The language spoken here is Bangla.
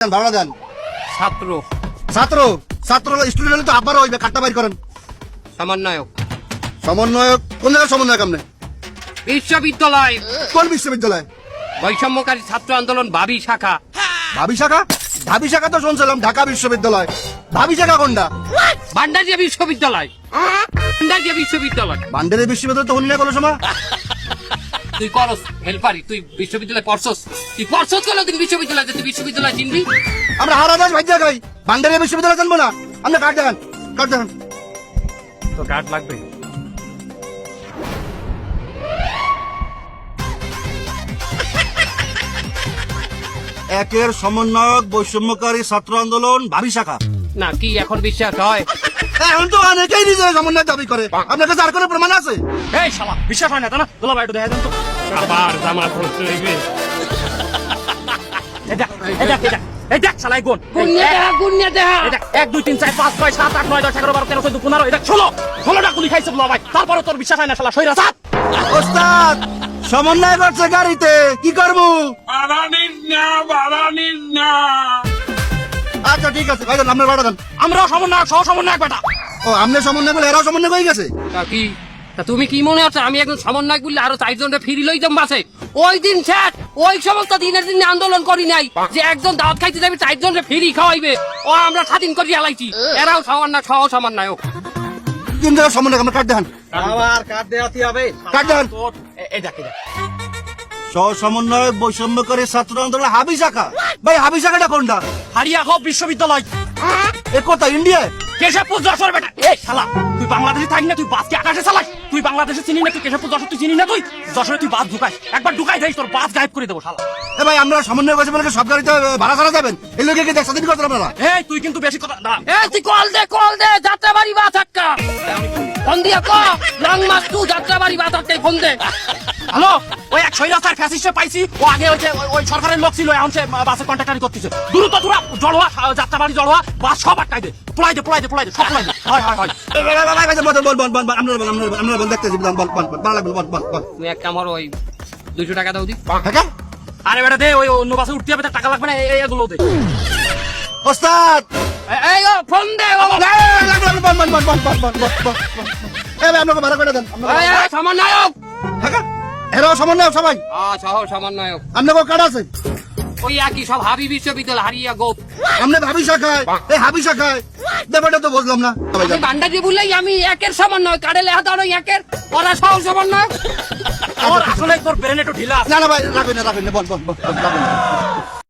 ভাড়া দেন। ছাত্র। ছাত্র ছাত্র স্টুডেন্ট হলে তো আবারও হইবে কাটটা বাইর করেন। সমন্বয়ক। সমন্বয়ক কোন জায়গায় সমন্বয়ক আপনি? বিশ্ববিদ্যালয়। কোন বিশ্ববিদ্যালয়? বৈষম্যকারী ছাত্র আন্দোলন বাবি শাখা। ভাবি শাখা? ভাবি শাখা তো শুনছিলাম ঢাকা বিশ্ববিদ্যালয়। ভাবি শাখা কোনটা? ভান্ডারিয়া বিশ্ববিদ্যালয়। ভান্ডারিয়া বিশ্ববিদ্যালয়। বান্ডারি বিশ্ববিদ্যালয় তো না কোনো সময়। তুই করস হেল্পারি তুই বিশ্ববিদ্যালয় পড়ছস? তুই পড়ছস কেন তুই বিশ্ববিদ্যালয়? তুই বিশ্ববিদ্যালয় চিনবি? আমরা হারা দাস ভাইজা খাই। বান্ডারি বিশ্ববিদ্যালয় জানব না। আপনি কাট দেখান কাট দেখান। তো কার্ড লাগবে? একের সমন্বয়ক বৈষম্যকারী ছাত্র আন্দোলন ভাবি শাখা। না কি এখন বিশ্বাস হয়? এখন তো অনেকেই নিজের সমন্বয় দাবি করে। আপনার কাছে আর কোনো প্রমাণ আছে? এই শালা বিশ্বাস হয় না তা না? দোলা একটু দেখা দেন তো। আবার জামা হইবে। এই দেখ এই দেখ এই দেখ এই দেখ শালা এই গুণ। এই গুনিয়া এক- দেহা। দুই তিন চার পাঁচ ছয় সাত আট নয় দশ এগারো বারো তেরো চোদ্দ পনেরো এই দেখ ষোলো ষোলোটা গুলি খাইছে দোলা ভাই। তারপরে তোর বিশ্বাস হয় না শালা সৈরা সাত ওস্তাদ সমন্বয় করছে গাড়িতে কি করব? ঠিক আছে ভাই আপনার দেন। আমরাও সমন্বয়ক সহ সমন্বয়ক বেটা। ও আপনি সমন্বয় বলে এরাও সমন্বয় হয়ে গেছে? কি? তা তুমি কি মনে হচ্ছে আমি একজন সমন্বয় বললে আরও চারজনটা ফিরি লইতাম বাসে? ওই দিন স্যার ওই সমস্ত দিনের দিন আন্দোলন করি নাই যে একজন দাওয়াত খাইতে যাবে চারজনকে ফিরি খাওয়াইবে। ও আমরা স্বাধীন করি আলাইছি। এরাও সমন্বয় সহ সমন্বয়ক। জায়গায় সমন্বয় আমরা কাট দেখান। আবার কার্ড দেওয়াতে হবে। কাট দেখান। এই দেখ সহ সমন্বয় বৈষম্যকারী ছাত্র আন্দোলন হাবি শাখা ভাই হাবি শাখাটা কোনটা? হারিয়া হোক বিশ্ববিদ্যালয়। এ কোথায় ইন্ডিয়ায়? কেশবপুর যশোর বেটা। এই শালা তুই বাংলাদেশে থাকি না তুই বাসকে আকাশে চালাই তুই বাংলাদেশে চিনি না তুই কেশবপুর যশোর তুই চিনি না তুই? যশোরে তুই বাস ঢুকাই একবার ঢুকাই দেয় তোর বাস গায়েব করে দেবো শালা। এ ভাই আমরা সমন্বয় করছি বলে সব গাড়িতে ভাড়া ছাড়া যাবেন। এই লোকে কি দেখছেন করতে আপনারা এই তুই কিন্তু বেশি কথা দাঁড়া। এ তুই কল দে কল দে যাত্রা বাড়ি বা থাক্কা ফোন দিয়া ক লং মাস তু যাত্রা বাড়ি বা থাকতে ফোন দে। হ্যালো ওই এক শৈলাস্তার ফ্যাসিস্টে পাইছি ও আগে যে ওই- সরকারের লোক ছিল এখন সে বাসে কন্ট্রাক্টারি করতেছে দ্রুত দূরা জড়োয়া যাত্রা বাড়ি জড়োয়া বাস সব আটকাই দে পোলাই দে পোলাই দে পোলাই দে সব পোলাই দে হয় হয় হয় বল, বল, বল, বল, বল, আপনারা বল, আপনারা বল, আপনারা বল, দেখতেছি, বল, বল, বল, বল, বল, বল, বল। তুমি আমার ওই দুইশো টাকা দাও দি হ্যাঁ? আরে বেটা দে ওই অন্য বাসে উঠতে হবে তার টাকা লাগবে না এগুলো দে ওস্তাদ এই ফোন দে ও। না, লাগবে, লাগবে, বল, বল, বল, বল, বল, বল, বল, বল, বল। এ ভাই, আপনাকে ভাড়া করে দেন আপনাকে- এই, হ্যাঁ? সমন্বয় সবাই? সহ সমন্বয়ক। গো কাড়া আছে? ওই একই সব হাবি বিশ্ববিদ্যালয় হারিয়া গোপ। আমনে ভাবি শাখায় এই হাবি শাখায়। ব্যাপারটা তো বুঝলাম না। আমি বান্ডা দিয়ে বললেই আমি একের সমন্বয় কাড়ে লেখা দাও একের। ওরা সহ সমন্বয় আমার আসলে তোর ব্রেন একটু ঢিলা আছে। না না ভাই রাখবেন না রাখবেন না বল বল বল, বল, রাখবেন না।